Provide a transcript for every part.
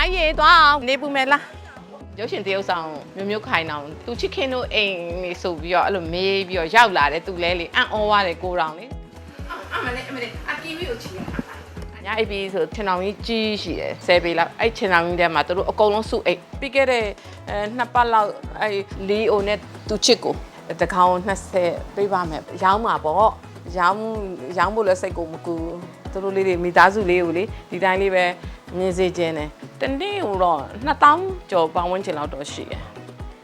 သားရေသွားအောင်နေပူမယ်လားရုပ်ရှင်တရုပ်ဆောင်မျိုးမျိုးခိုင်အောင်သူချစ်ခင်တို့အိမ်နေဆိုပြီးတော့အဲ့လိုမေးပြီးတော့ရောက်လာတယ်သူလဲလေအံ့ဩသွားတယ်ကိုတော်လေအမလေးအမလေးအတီဗီကိုချီရညာအိပ်ပြီးဆိုခြံအောင်ကြီးကြီးရှိတယ်ဆယ်ပေလောက်အဲ့ခြံအောင်ကြီးထဲမှာသူတို့အကုန်လုံးစုအိပ်ပြီးခဲ့တဲ့အဲနှစ်ပတ်လောက်အဲ့လီအိုနဲ့သူချစ်ကိုတကောင်20ပေးပါမယ်ရောင်းမှာပေါ့ရောင်းရောင်းဖို့လည်းစိတ်ကိုမကူသူတို့လေးတွေမိသားစုလေးကိုလေဒီတိုင်းလေးပဲ မြင်စေခြင်းတယ်တနေ့တော့2000ကျော်ပေါင်းဝန်းကျင်လောက်တော့ရှိတယ်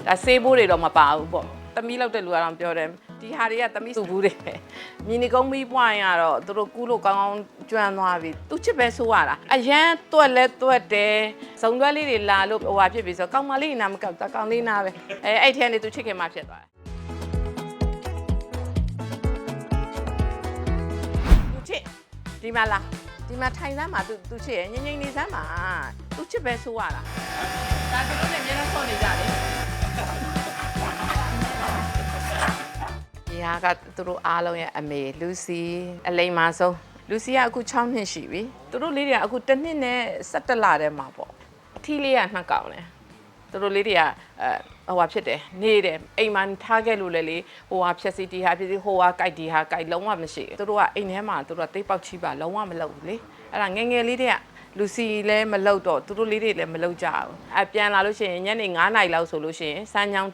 ဒါဆေးဘိုးတွေတော့မပါဘူးပေါ့သမီးလောက်တဲ့လူကတော့ပြောတယ်ဒီဟာတွေကသမီးစုဘူးတွေပဲမြင်းနေကုန်းမီးပွိုင်းကတော့သူတို့ကူးလို့ကောင်းကောင်းကျွမ်းသွားပြီသူချစ်ပဲဆိုရတာအရန်တွက်လဲတွက်တယ်ဇုံတွက်လေးတွေလာလို့ဟိုဟာဖြစ်ပြီဆိုကောင်းမလေးနာမကောက်တာကောင်းလေးနာပဲအဲအဲ့ထဲကနေသူချစ်ခင်မှဖြစ်သွားတယ်သူချစ်ဒီမှာလား ဒီမှာထိုင်စမ်းမှာသူသူချစ်ရငိမ့်ငိမ့်နေစမ်းမှာသူချစ်ပဲဆိုရတာဒါသူတို့လည်းအများနဲ့ဆော့နေကြတယ်ဒီဟာကသူတို့အားလုံးရဲ့အမေလူစီအလိမ္မာဆုံးလူစီကအခု6နှစ်ရှိပြီသူတို့လေးတွေကအခုတစ်နှစ်နဲ့17လထဲမှာပေါ့အထီးလေးကနှစ်ကောင်တယ်သူတို့လေးတွေကအဲ ဟိုဟာဖြစ်တယ်နေတယ်အိမ်မှာထားခဲ့လို့လေလေဟိုဟာဖြက်စီတီဟာဖြစ်စီဟိုဟာကြိုက်ဒီဟာကြိုက်လုံးဝမရှိဘူးသူတို့ကအိမ်ထဲမှာသူတို့ကတိတ်ပေါက်ချီပါလုံးဝမလုပ်ဘူးလေအဲ့ဒါငယ်ငယ်လေးတွေကလူစီလည်းမလုပ်တော့သူတို့လေးတွေလည်းမလုပ်ကြဘူးအပြန်လာလို့ရှိရင်ညနေ9နာရီလောက်ဆိုလို့ရှိရင်စမ်းချောင်း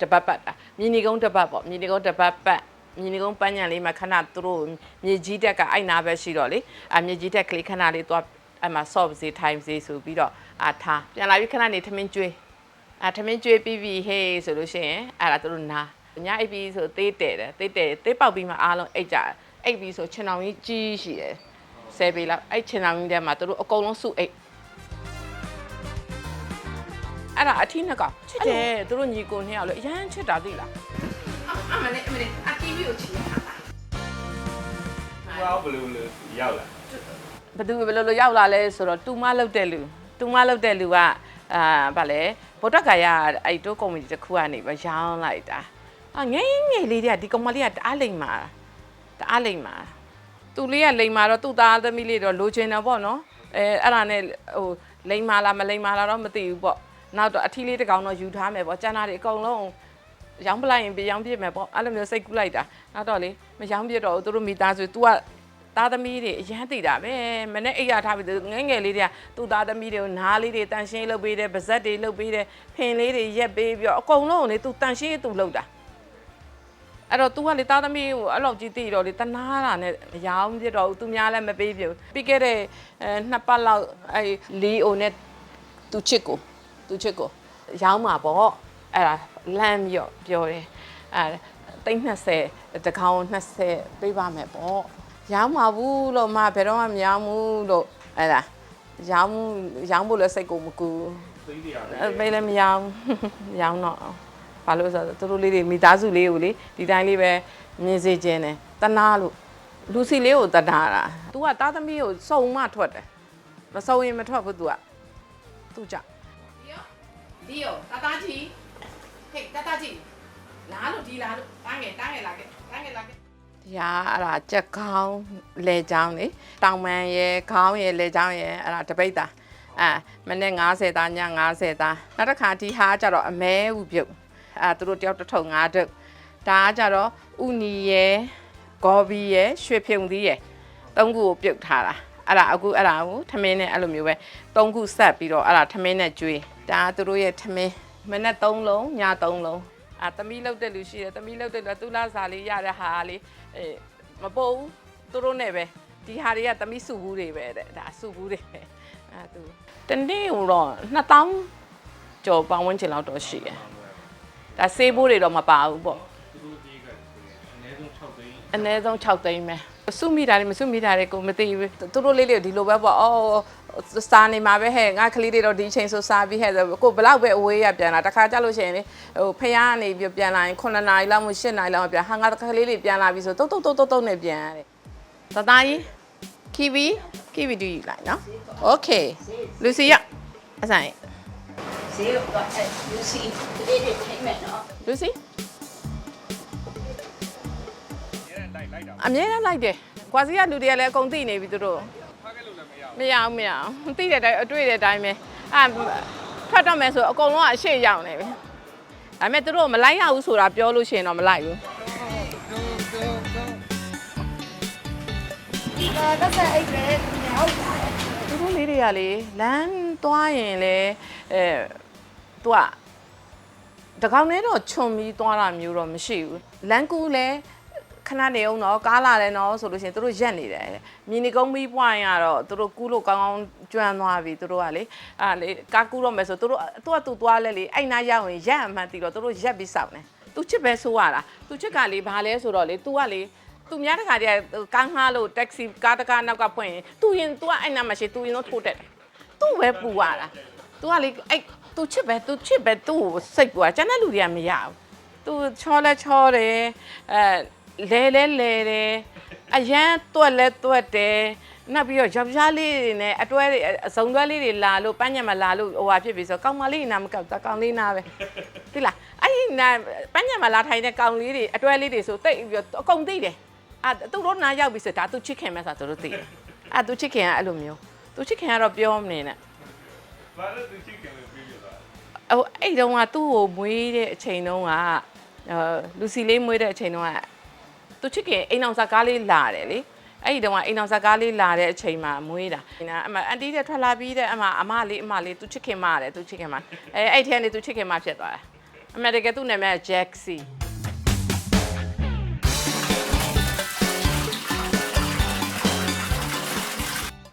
တပတ်ပတ်တာမြင်းနီကုန်းတပတ်ပေါ့မြင်းနီကုန်းတပတ်ပတ်မြင်းနီကုန်းပန်းညံလေးမှာခဏသူတို့မြေကြီးတက်ကအိုက်နာပဲရှိတော့လေအမြေကြီးတက်ကလေးခဏလေးသွားအမှဆော့စီထိုင်စီဆိုပြီးတော့အာထားပြန်လာပြီးခဏနေထမင်းကျွေး အာထမင်းကျွေးပြီးပြီဟေးဆိုလို့ရှိရင်အဲ့ဒါသူတို့နာညအိပ်ပြီးဆိုသေးတယ်တယ်သေးတယ်သေးပေါက်ပြီးမှအားလုံးအိတ်ကြတယ်အိတ်ပြီးဆိုခြံအောင်ကြီးကြီးရှိတယ်ဆယ်ပေလောက်အဲ့ခြံအောင်ကြီးထဲမှာသူတို့အကုန်လုံးစုအိတ်အဲ့ဒါအထီးနှစ်ကောင်ချစ်တယ်သူတို့ညီကိုနှစ်ယောက်လေအရန်ချစ်တာသိလားအမလေးအမလေးအတီဗီကိုချစ်ရတာဟောဘယ်လိုလဲရောက်လာဘသူဘယ်လိုလိုရောက်လာလဲဆိုတော့တူမလောက်တဲ့လူတူမလောက်တဲ့လူက အာဗာလဲဗောတကာရအဲ့တိုးကုမ္ပဏီတစ်ခုကနေပဲရောင်းလိုက်တာအငယ်ငယ်လေးတွေကဒီကောင်မလေးကတအားလိမ်မာတအားလိမ်မာသူလေးကလိမ်မာတော့သူ့သားသမီးလေးတော့လိုချင်တာပေါ့နော်အဲအဲ့ဒါနဲ့ဟိုလိမ်မာလားမလိမ်မာလားတော့မသိဘူးပေါ့နောက်တော့အထီးလေးတစ်ကောင်တော့ယူထားမယ်ပေါ့ကျန်တာတွေအကုန်လုံးရောင်းပလိုက်ရင်ပြရောင်းပြမယ်ပေါ့အဲ့လိုမျိုးစိတ်ကူးလိုက်တာနောက်တော့လေမရောင်းပြတော့ဘူးသူတို့မိသားစု तू က သားသမီးတွေအရန်တည်တာပဲမနေ့အိပ်ရထားပြီးငယ်ငယ်လေးတွေကသူ့သားသမီးတွေကိုနားလေးတွေတန်ရှင်းလုပ်ပေးတယ်ပါဇက်တွေလုပ်ပေးတယ်ဖင်လေးတွေရက်ပေးပြီးတော့အကုန်လုံးကိုလေသူတန်ရှင်းသူလုပ်တာအဲ့တော့ तू ကလေသားသမီးကိုအဲ့လောက်ကြီးတည်တော့လေတနာတာနဲ့မရောင်းပြတော့ဘူးသူများလည်းမပေးပြဘူးပြီးခဲ့တဲ့နှစ်ပတ်လောက်အဲ့လီအိုနဲ့သူချစ်ကိုသူချစ်ကိုရောင်းမှာပေါ့အဲ့ဒါလမ်းပြီးတော့ပြောတယ်အဲ့တိတ်20တကောင်20ပေးပါမယ်ပေါ့ ရောင်းမှာဘူးလို့မဘယ်တော့မှမရောင်းဘူးလို့အဲ့ဒါရောင်းရောင်းဖို့လည်းစိတ်ကိုမကူသိတယ်ရတယ်အဲ့ပေးလည်းမရောင်းရောင်းတော့ဘာလို့လဲဆိုတော့သူတို့လေးတွေမိသားစုလေးကိုလေဒီတိုင်းလေးပဲမြင်စေခြင်းတယ်တနာလို့လူစီလေးကိုတနာတာ तू ကသားသမီးကိုစုံမထွက်တယ်မစုံရင်မထွက်ဘူး तू ကသူကြောင့်ဒီယောတာတာကြီးဟေးတာတာကြီးလာလို့ဒီလာလို့တန်းငယ်တန်းငယ်လာခဲ့တန်းငယ်လာခဲ့ ဒီဟာအဲ့ဒါကြက်ခေါင်းလေချောင်းလေတောင်ပန်းရဲ့ခေါင်းရဲ့လေချောင်းရဲ့အဲ့ဒါတပိတ်တာအဲမနေ့90သားည90သားနောက်တစ်ခါဒီဟာကျတော့အမဲဥပြုတ်အဲသူတို့တယောက်တစ်ထုံ၅တုပ်ဒါကကျတော့ဥနီရဲ့ဂေါ်ဘီရဲ့ရွှေဖြုံသီးရဲ့သုံးခုကိုပြုတ်ထားတာအဲ့ဒါအခုအဲ့ဒါကိုထမင်းနဲ့အဲ့လိုမျိုးပဲသုံးခုဆက်ပြီးတော့အဲ့ဒါထမင်းနဲ့ကျွေးဒါကသူတို့ရဲ့ထမင်းမနေ့၃လုံးည၃လုံး အာသမီးလောက်တဲ့လူရှိတယ်သမီးလောက်တဲ့လူကသူလာစာလေးရတဲ့ဟာလေးအေးမပို့ဘူးသူတို့နဲ့ပဲဒီဟာတွေကသမီးစုဘူးတွေပဲတဲ့ဒါစုဘူးတွေပဲအဲသူတနေ့တော့2000ကျော်ပေါင်းဝန်းကျင်လောက်တော့ရှိတယ်ဒါဆေးဘိုးတွေတော့မပါဘူးပေါ့သူတို့ဒီကဆိုရင်အနည်းဆုံး6သိန်းအနည်းဆုံး6သိန်းပဲစုမိတာတွေမစုမိတာတွေကိုမသိဘူးသူတို့လေးတွေဒီလိုပဲပေါ့အော် စာနေမှာပဲဟဲ့ငါကလေးတွေတော့ဒီအချိန်ဆိုစားပြီးဟဲ့ဆိုကိုဘလောက်ပဲအဝေးရပြန်လာတခါကြလို့ရှိရင်လေဟိုဖះကနေပြပြန်လာရင်9နာရီလောက်မှ10နာရီလောက်ပြန်ဟာငါကလေးတွေပြန်လာပြီဆိုတုတ်တုတ်တုတ်တုတ်နဲ့ပြန်ရတယ်တသားကြီး kiwi kiwi do you like နော် okay lucy ရအဆိုင် lucy lucy အမြဲတမ်းလိုက်တယ်ကွာစီကလူတွေကလည်းအကုန်သိနေပြီသူတို့ မရအောင်မရအောင်သိတဲ့အတိုင်းအတွေ့တဲ့အတိုင်းပဲအာထွက်တော့မယ်ဆိုအကုန်လုံးကအရှိရောက်နေပြီဒါပေမဲ့သူတို့မလိုက်ရဘူးဆိုတာပြောလို့ရှိရင်တော့မလိုက်ဘူးဒါတော့ဆက်အိတ်လေဟုတ်ပါရဲ့သူတို့လေးတွေကလေလမ်းသွားရင်လေအဲသူကတကောင်နဲ့တော့ခြုံပြီးသွားတာမျိုးတော့မရှိဘူးလမ်းကူးလဲ ခဏနေအောင်တော့ကားလာတယ်နော်ဆိုလို့ရှိရင်သူတို့ရက်နေတယ်မြင်းနေကုန်းပြီးပွားရင်ကတော့သူတို့ကူးလို့ကောင်းကောင်းကျွမ်းသွားပြီသူတို့ကလေအဲ့လေကားကူးတော့မယ်ဆိုသူတို့သူကသူသွားလဲလေအဲ့နာရောက်ရင်ရက်အမှန်တီတော့သူတို့ရက်ပြီးစောင့်တယ်သူချစ်ပဲဆိုရတာသူချစ်ကလေဘာလဲဆိုတော့လေ तू ကလေ သူများတခါတည်းကန်းဟားလို့တက္ကစီကားတကားနောက်ကဖွင့်ရင်သူရင် तू ကအဲ့နာမရှိ तू ရင်တော့ထိုးတက်တယ်သူ့ပဲပူရတာ तू ကလေအဲ့ तू ချစ်ပဲ तू ချစ်ပဲ तू ကိုစိတ်ပူရကျန်တဲ့လူတွေကမရဘူး तू ချောလဲချောတယ်အဲ လဲလဲလဲတယ်အရန်တွက်လဲတွက်တယ်နောက်ပြီးတော့ယောက်ျားလေးတွေနဲ့အတွဲတွေအစုံတွဲလေးတွေလာလို့ပန်းညံမလာလို့ဟိုဟာဖြစ်ပြီဆိုတော့ကောင်မလေးနာမကောက်တာကောင်လေးနာပဲသိလားအဲ့ဒီနာပန်းညံမလာထိုင်တဲ့ကောင်လေးတွေအတွဲလေးတွေဆိုတိတ်ပြီးတော့အကုန်သိတယ်အာသူတို့နားရောက်ပြီဆိုဒါသူချစ်ခင်မဲ့ဆိုသူတို့သိတယ်အာသူချစ်ခင်ကအဲ့လိုမျိုးသူချစ်ခင်ကတော့ပြောမနေနဲ့ဘာလို့သူချစ်ခင်လို့ပြောပြတာဟိုအဲ့တုန်းကသူ့ကိုမွေးတဲ့အချိန်တုန်းကအဲလူစီလေးမွေးတဲ့အချိန်တုန်းက သူချစ်ခင်အိမ်အောင်စားကားလေးလာတယ်လေအဲ့ဒီတုန်းကအိမ်အောင်စားကားလေးလာတဲ့အချိန်မှာမွေးတာအမအန်တီတဲ့ထွက်လာပြီးတဲ့အမအမလေးအမလေးသူချစ်ခင်မတယ်သူချစ်ခင်မအဲအဲ့ထဲကနေသူချစ်ခင်မဖြစ်သွားတယ်အမေတကယ်သူ့နာမည်ဂျက်စီ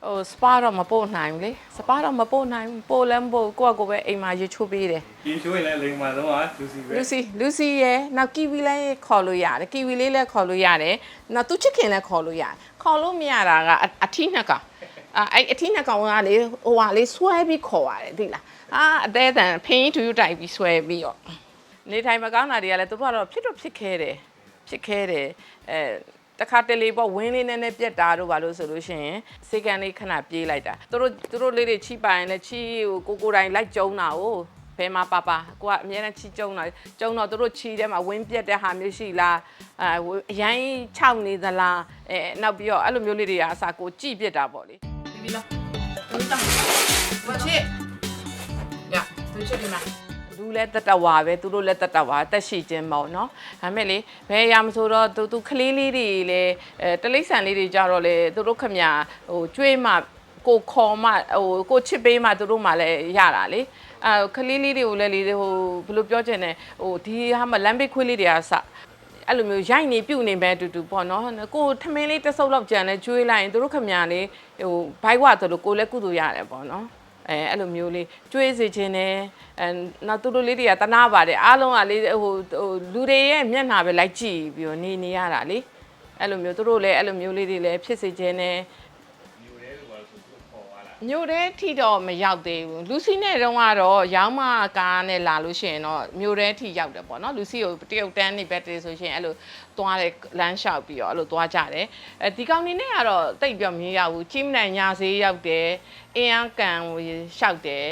ဟိုစပါတော့မပို့နိုင်ဘူးလေစပါတော့မပို့နိုင်ဘူးပို့လည်းမပို့ကိုယ့်အကိုပဲအိမ်မှာရေချိုးပေးတယ်ဒီချိုးရင်လည်းလိမ်မာဆုံးကလူစီပဲလူစီလူစီရယ်နောက်ကီဝီလည်းခေါ်လို့ရတယ်ကီဝီလေးလည်းခေါ်လို့ရတယ်နောက်သူချစ်ခင်လည်းခေါ်လို့ရတယ်ခေါ်လို့မရတာကအအထီးနှစ်ကောင်အာအဲ့အထီးနှစ်ကောင်ကလေဟိုဟာလေးဆွဲပြီးခေါ်ရတယ်သိလားအာအသေးတန်ဖင်းထူးတိုက်ပြီးဆွဲပြီးတော့နေထိုင်မကောင်းတာတွေကလည်းသူတို့ကတော့ဖြစ်တော့ဖြစ်ခဲတယ်ဖြစ်ခဲတယ်အဲ တခါတလေပေါ့ဝင်းလေးနည်းနည်းပြက်တာတို့ဘာလို့ဆိုလို့ရှိရင်စေကန်လေးခဏပြေးလိုက်တာသူတို့သူတို့လေးတွေချိပိုင်လည်းချိဟိုကိုကိုတိုင်းလိုက်ကျုံတာ哦ဘယ်မှာပါပါကိုကအများနဲ့ချိကျုံတာကျုံတော့သူတို့ချိထဲမှာဝင်းပြက်တဲ့ဟာမျိုးရှိလားအဲအရန်ခြောက်နေသလားအဲနောက်ပြီးတော့အဲ့လိုမျိုးလေးတွေကအစားကိုကြည့်ပြစ်တာပေါ့လေဒီဒီလားဟုတ်တာဝချစ်ညသူချစ်ဒီမှာ လူလည်းတတဝါပဲသူတို့လည်းတတဝါတက်ရှိခြင်းပေါ့နော်ဒါမဲ့လေဘယ်ရမဆိုတော့သူသူကလေးလေးတွေလည်းအဲတလိษံလေးတွေကြတော့လေသူတို့ခမညာဟိုကျွေးမှကိုခေါ်မှဟိုကိုချစ်ပေးမှသူတို့မှလည်းရတာလေအဲကလေးလေးတွေကိုလည်းလေဟိုဘယ်လိုပြောချင်လဲဟိုဒီဟာမလမ်းဘေးခွေးလေးတွေကစအဲ့လိုမျိုးရိုက်နေပြုတ်နေပဲအတူတူပေါ့နော်ကိုထမင်းလေးတစ်စုပ်လောက်ကြံလဲကျွေးလိုက်ရင်သူတို့ခမညာလေးဟိုဘိုက်ဝါဆိုလို့ကိုလည်းကုသိုလ်ရတယ်ပေါ့နော် အဲအဲ့လိုမျိုးလေးကျွေးစေခြင်းနဲ့အဲနောက်သူတို့လေးတွေကတနာပါတယ်အားလုံးကလေးဟိုဟိုလူတွေရဲ့မျက်နှာပဲလိုက်ကြည့်ပြီးတော့နေနေရတာလေအဲ့လိုမျိုးသူတို့လည်းအဲ့လိုမျိုးလေးတွေလည်းဖြစ်စေခြင်းနဲ့ မြို့ထဲထိတော့မရောက်သေးဘူးလူစီနဲ့တုန်းကတော့ရောင်းမကားနဲ့လာလို့ရှိရင်တော့မြို့ထဲထိရောက်တယ်ပေါ့နော်လူစီကိုတရုတ်တန်းနေဘက်တည်းဆိုရှင်အဲ့လိုသွားတယ်လမ်းလျှောက်ပြီးတော့အဲ့လိုသွားကြတယ်အဲဒီကောင်နေနဲ့ကတော့တိတ်ပြောမရဘူးကြီးမနိုင်ညာဈေးရောက်တယ်အင်းအားကန်ကိုလျှောက်တယ်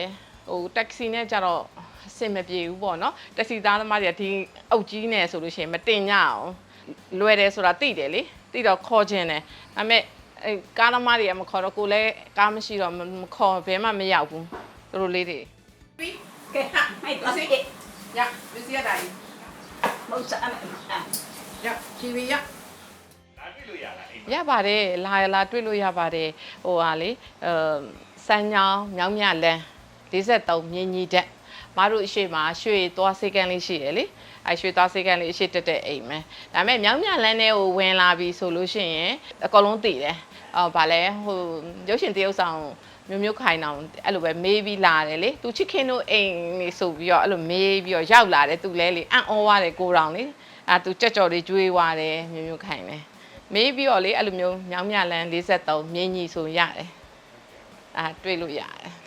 ဟိုတက္ကစီနဲ့ကြတော့အဆင်မပြေဘူးပေါ့နော်တက္ကစီသားသမားတွေကဒီအုပ်ကြီးနဲ့ဆိုလို့ရှိရင်မတင်ကြအောင်လွယ်တယ်ဆိုတာသိတယ်လေသိတော့ခေါ်ခြင်းတယ်ဒါပေမဲ့ အဲကားသမားတွေကမခေါ်တော့ကိုလည်းကားမရှိတော့မမခေါ်ဘယ်မှမရောက်ဘူးသူတို့လေးတွေပြီးကဲဟာမိုက်ပါစေရလူစီရတာကြီးမဟုတ်စားမယ်ရချီဗီရဒါတွေ့လို့ရလားအိမ်ရပါတယ်လာလာတွေ့လို့ရပါတယ်ဟိုဟာလေအဲစမ်းညောင်းမြောင်းမြလန်း53မြင်းကြီးတက် မတို့အရှိမရွှေသွားစေကန်လေးရှိတယ်လေအဲရွှေသွားစေကန်လေးအရှိတက်တဲ့အိမ်မယ်ဒါပေမဲ့မြောင်းမြလန်းထဲကိုဝင်လာပြီဆိုလို့ရှိရင်အကုန်လုံးတည်တယ်အော်ဗာလဲဟိုရုပ်ရှင်တရုပ်ဆောင်မျိုးမျိုးခိုင်အောင်အဲ့လိုပဲမေးပြီးလာတယ်လေသူချစ်ခင်တို့အိမ်နေဆိုပြီးတော့အဲ့လိုမေးပြီးတော့ရောက်လာတယ်သူလဲလေအံ့ဩသွားတယ်ကိုတောင်လေအာသူကြက်ကြော်လေးကျွေးသွားတယ်မျိုးမျိုးခိုင်တယ်မေးပြီးတော့လေအဲ့လိုမျိုးမြောင်းမြလန်း53မြင်းကြီးဆိုရတယ်အာတွေ့လို့ရတယ်